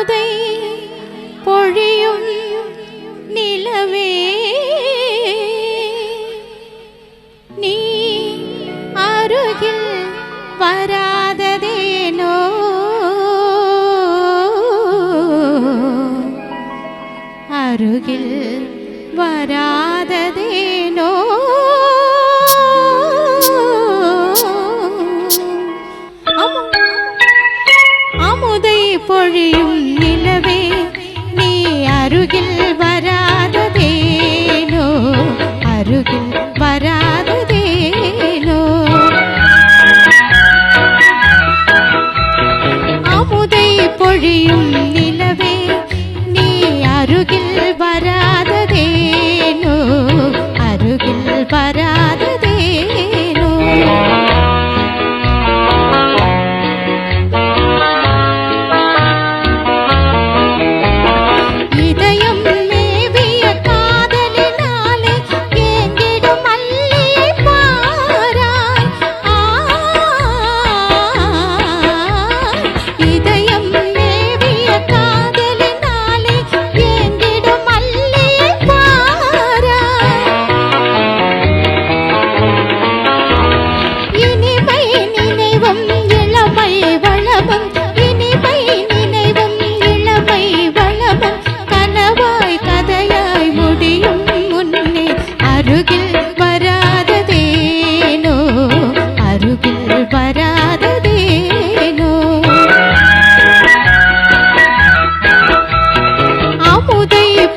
പൊറുതൈ പൊഴിയും നിലവേ. നീ അരുകിൽ വരാതതേനോ? അരുകിൽ വരാതതേ പൊഴിയും നിലവേ നീ അരുകിൽ വരാതതേനോ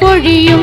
പൊഴിയും